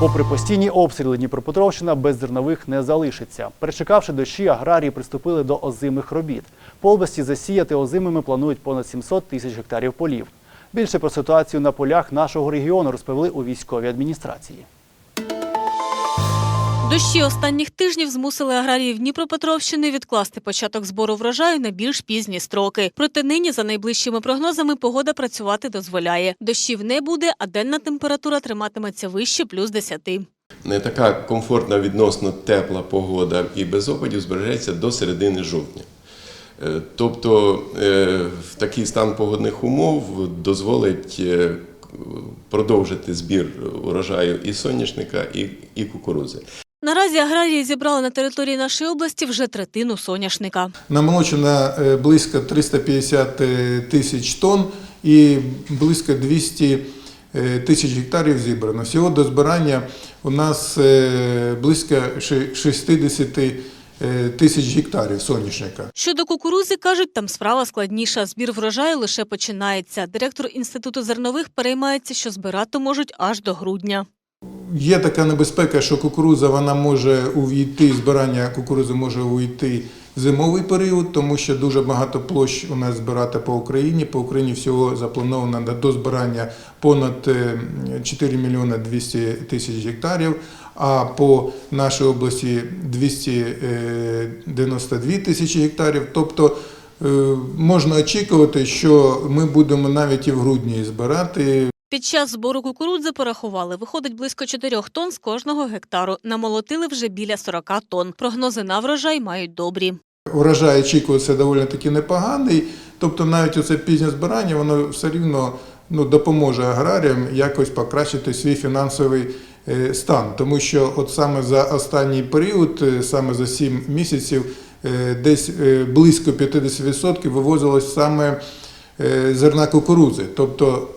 Попри постійні обстріли, Дніпропетровщина без зернових не залишиться. Перечекавши дощі, аграрії приступили до озимих робіт. По області засіяти озимими планують понад 700 тисяч гектарів полів. Більше про ситуацію на полях нашого регіону розповіли у військовій адміністрації. Дощі останніх тижнів змусили аграріїв Дніпропетровщини відкласти початок збору врожаю на більш пізні строки. Проте нині, за найближчими прогнозами, погода працювати дозволяє. Дощів не буде, а денна температура триматиметься вище плюс 10. Не така комфортна відносно тепла погода і без опадів збережеться до середини жовтня. Е, Тобто е, в такий стан погодних умов дозволить е, продовжити збір урожаю і соняшника, і, і кукурузи. Наразі аграрії зібрали на території нашої області вже третину соняшника. Намолочено е, близько 350 е, тисяч тонн і близько 200 е, тисяч гектарів зібрано. Всього до збирання у нас близько 60 е, тисяч гектарів соняшника. Щодо кукурузи, кажуть, там справа складніша. Збір врожаю лише починається. Директор інституту зернових переймається, що збирати можуть аж до грудня. Є така небезпека, що кукуруза вона може увійти, збирання кукурузи може увійти в зимовий період, тому що дуже багато площ у нас збирати по Україні. По Україні всього заплановано до збирання понад е, 4 мільйони 200 тисяч гектарів, а по нашій області 292 тисячі гектарів. Тобто е, можна очікувати, що ми будемо навіть і в грудні збирати. Під час збору кукурудзи порахували, виходить близько 4 тонн з кожного гектару. Намолотили вже біля 40 тонн. Прогнози на врожай мають добрі. Урожай очікується доволі таки непоганий. Тобто навіть оце пізнє збирання, воно все рівно ну, допоможе аграріям якось покращити свій фінансовий е, стан. Тому що от саме за останній період, е, саме за 7 місяців, е, десь близько 50% вивозилось саме зерна кукурудзи. Тобто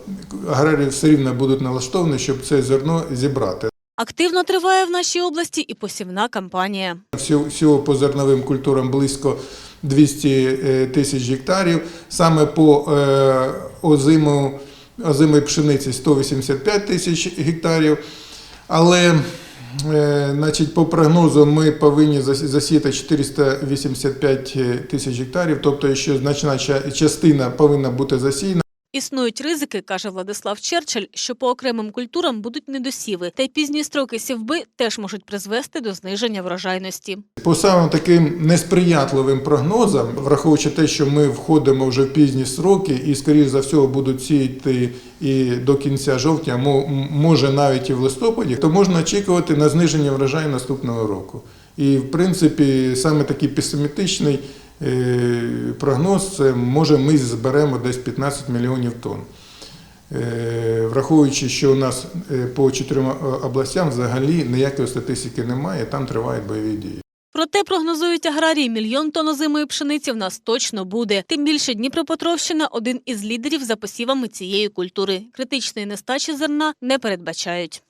аграрії все рівно будуть налаштовані, щоб це зерно зібрати. Активно триває в нашій області і посівна кампанія. Всього, по зерновим культурам близько 200 е, тисяч гектарів. Саме по е, озиму, озимої пшениці 185 тисяч гектарів. Але е, значить, по прогнозу ми повинні засіяти 485 тисяч гектарів, тобто ще значна частина повинна бути засіяна. Існують ризики, каже Владислав Черчилль, що по окремим культурам будуть недосіви, та й пізні строки сівби теж можуть призвести до зниження врожайності. По самим таким несприятливим прогнозам, враховуючи те, що ми входимо вже в пізні сроки і, скоріш за все, будуть сіяти і до кінця жовтня, мо- може навіть і в листопаді, то можна очікувати на зниження врожаю наступного року. І, в принципі, саме такий песимістичний е, прогноз це може ми зберемо десь 15 мільйонів тонн. Е, Враховуючи, що у нас е, по чотирьом е, областям взагалі ніякої статистики немає, там тривають бойові дії. Проте прогнозують аграрії, мільйон тонн озимої пшениці в нас точно буде. Тим більше Дніпропетровщина – один із лідерів за посівами цієї культури. Критичної нестачі зерна не передбачають.